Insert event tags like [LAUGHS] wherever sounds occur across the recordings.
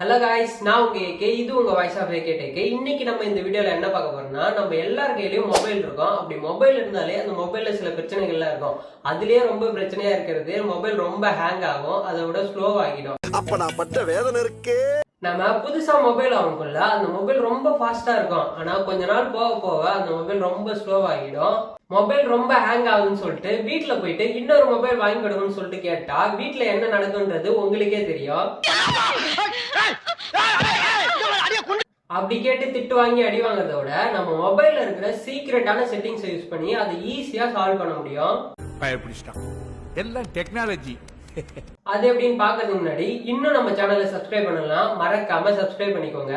Hello guys நான் உங்க AK இது உங்க வாய்ஸ் ஆஃப் ஏகே டேக்கே இன்னைக்கு நம்ம இந்த வீடியோல என்ன பார்க்க போறோம்னா நம்ம எல்லார் கையிலயும் மொபைல் இருக்கும். அப்படி மொபைல் இருந்தாலே அந்த மொபைல்ல சில பிரச்சனைகள்லாம் இருக்கும். அதுலயே ரொம்ப பிரச்சனையா இருக்கிறது மொபைல் ரொம்ப ஹேங் ஆகும் அதை விட ஸ்லோ ஆகிடும். அப்ப நான் பட்ட வேதனை இருக்கே. நம்ம புதுசா மொபைல் வாங்கக்குள்ள அந்த மொபைல் ரொம்ப ஃபாஸ்டா இருக்கும். ஆனா கொஞ்ச நாள் போக போக அந்த மொபைல் ரொம்ப ஸ்லோ ஆகிடும். மொபைல் ரொம்ப ஹேங் ஆகுதுன்னு சொல்லிட்டு வீட்ல போயிட்டு இன்னொரு மொபைல் வாங்கி கொடுங்கன்னு சொல்லிட்டு கேட்டா வீட்ல என்ன நடக்குன்றது உங்களுக்கே தெரியும். அப்படி கேட்டு திட்டு வாங்கி அடி வாங்குறத விட நம்ம மொபைல்ல இருக்கிற சீக்ரெட்டான செட்டிங்ஸ் யூஸ் பண்ணி அதை ஈஸியா சால்வ் பண்ண முடியும். எல்லாம் டெக்னாலஜி அது எப்படின்னு பாக்குறதுக்கு முன்னாடி இன்னும் நம்ம சேனலை சப்ஸ்கிரைப் பண்ணலாம். மறக்காம சப்ஸ்கிரைப் பண்ணிக்கோங்க.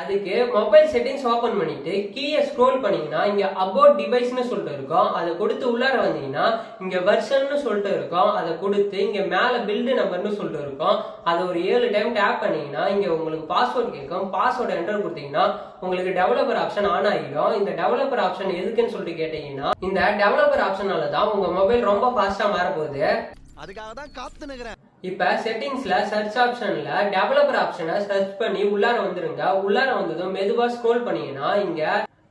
அதுக்கு மொபைல் செட்டிங்ஸ் ஓபன் பண்ணிட்டு கீயை ஸ்க்ரோல் பண்ணீங்கன்னா இங்க அபவுட் டிவைஸ்னு சொல்லிட்டு இருக்கும். அதை கொடுத்து உள்ளார வந்தீங்கன்னா இங்க வெர்ஷன்னு சொல்லிட்டு இருக்கும். அதை கொடுத்து இங்க மேல பில்டு நம்பர்னு சொல்லிட்டு இருக்கும். அதை ஒரு ஏழு டைம் டேப் பண்ணீங்கன்னா இங்க உங்களுக்கு பாஸ்வேர்ட் கேட்கும். பாஸ்வேர்டு என்டர் கொடுத்தீங்கன்னா உங்களுக்கு டெவலப்பர் ஆப்ஷன் ஆன் ஆகிடும். இந்த டெவலப்பர் ஆப்ஷன் எதுக்குன்னு சொல்லிட்டு கேட்டீங்கன்னா இந்த டெவலப்பர் ஆப்ஷனால தான் உங்க மொபைல் ரொம்ப ஃபாஸ்டா மாற போகுது அதுக்காக தான் காத்து நிக்கிறேன் இப்ப செட்டிங்ஸ்ல சர்ச் ஆப்ஷன்ல டெவலப்பர் ஆப்ஷனை சர்ச் பண்ணி உள்ளார வந்துருங்க. உள்ளார வந்ததும் மெதுவா ஸ்க்ரோல் பண்ணீங்கன்னா இங்க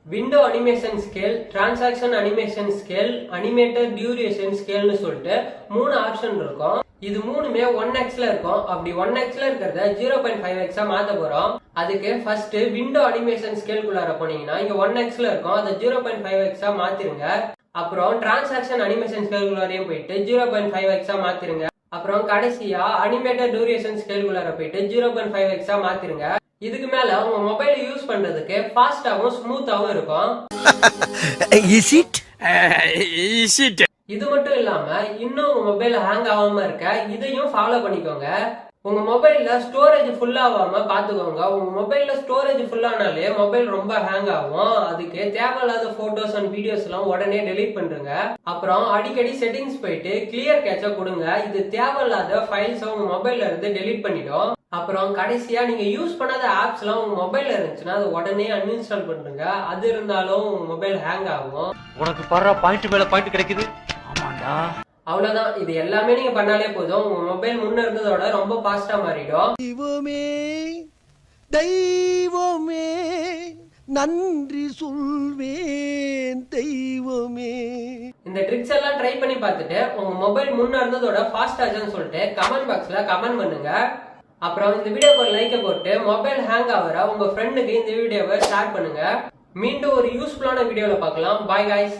window animation scale transaction animation scale animated duration ஸ்கேல்னு சொல்லிட்டு மூணு ஆப்ஷன் இருக்கும். இது மூணுமே ஒன் எக்ஸ்ல இருக்கும். அப்படி ஒன் எக்ஸ்ல இருக்கிறத ஜீரோ பாயிண்ட் ஃபைவ் எக்ஸா மாத்த போறோம். அதுக்கு ஃபர்ஸ்ட் விண்டோ அனிமேஷன் ஸ்கேல்குள்ளார போனீங்கன்னா இங்க ஒன் எக்ஸ்ல இருக்கும். அதை ஜீரோ பாயிண்ட் ஃபைவ் எக்ஸா மாத்திருங்க. அப்புறம் டிரான்சாக்ஷன் அனிமேஷன் ஸ்கேல்குள்ளாரையும் போயிட்டு ஜீரோ பாயிண்ட் ஃபைவ் எக்ஸா மாத்திருங்க. அப்புறம் கடைசியா அனிமேட்டட் டூரேஷன் ஸ்கேல்குள்ளார போயிட்டு ஜீரோ பாயிண்ட் ஃபைவ் எக்ஸா மாத்திருங்க. இதுக்கு மேல உங்க மொபைல் யூஸ் பண்றதுக்கு ஃபாஸ்டாவும் ஸ்மூத்தாவும் இருக்கும். [LAUGHS] [LAUGHS] இது மட்டும் இல்லாம இன்னும் உங்க மொபைல் ஹேங் ஆகாம இருக்க இதையும் ஃபாலோ பண்ணிக்கோங்க. உங்க மொபைல்ல ஸ்டோரேஜ் ஃபுல் ஆகாம பாத்துக்கோங்க. உங்க மொபைல்ல ஸ்டோரேஜ் ஃபுல் ஆனாலே மொபைல் ரொம்ப ஹேங் ஆகும். அதுக்கு தேவையில்லாத போட்டோஸ் அண்ட் வீடியோஸ் எல்லாம் உடனே டெலீட் பண்றங்க. அப்புறம் அடிக்கடி செட்டிங்ஸ் போயிட்டு கிளியர் கேட்ச கொடுங்க. இது தேவையில்லாத ஃபைல்ஸ் உங்க மொபைல்ல இருந்து டெலீட் பண்ணிடும். அப்புறம் கடைசியா நீங்க யூஸ் பண்ணாத ஆப்ஸ் எல்லாம் உங்க மொபைல்ல இருந்துச்சுன்னா அது உடனே அன்இன்ஸ்டால் பண்ணுங்க அது இருந்தாலும் உங்க மொபைல் ஹேங் ஆகும். உனக்கு படுற பாயிண்ட் மேல பாயிண்ட் கிடைக்குது. ஆமாண்டா. அவ்வளவுதான். இது எல்லாமே நீங்க பண்ணாலே போதும். உங்க மொபைல் முன்ன இருந்ததோட ரொம்ப ஃபாஸ்டா மாறிடும். தெய்வமே தெய்வமே நன்றி சொல்வேன் தெய்வமே. இந்த ட்ரிக்ஸ் எல்லாம் ட்ரை பண்ணி பார்த்துட்டு உங்க மொபைல் முன்ன இருந்ததோட ஃபாஸ்ட் ஆச்சுன்னு சொல்லிட்டு கமெண்ட் பாக்ஸ்ல கமெண்ட் பண்ணுங்க. அப்புறம் இந்த வீடியோக்கு ஒரு லைக்கை போட்டு மொபைல் ஹேங் ஆகிற உங்க ஃப்ரெண்டுக்கு இந்த வீடியோவை ஷேர் பண்ணுங்க. மீண்டும் ஒரு யூஸ்ஃபுல்லான வீடியோல பார்க்கலாம். பாய் guys.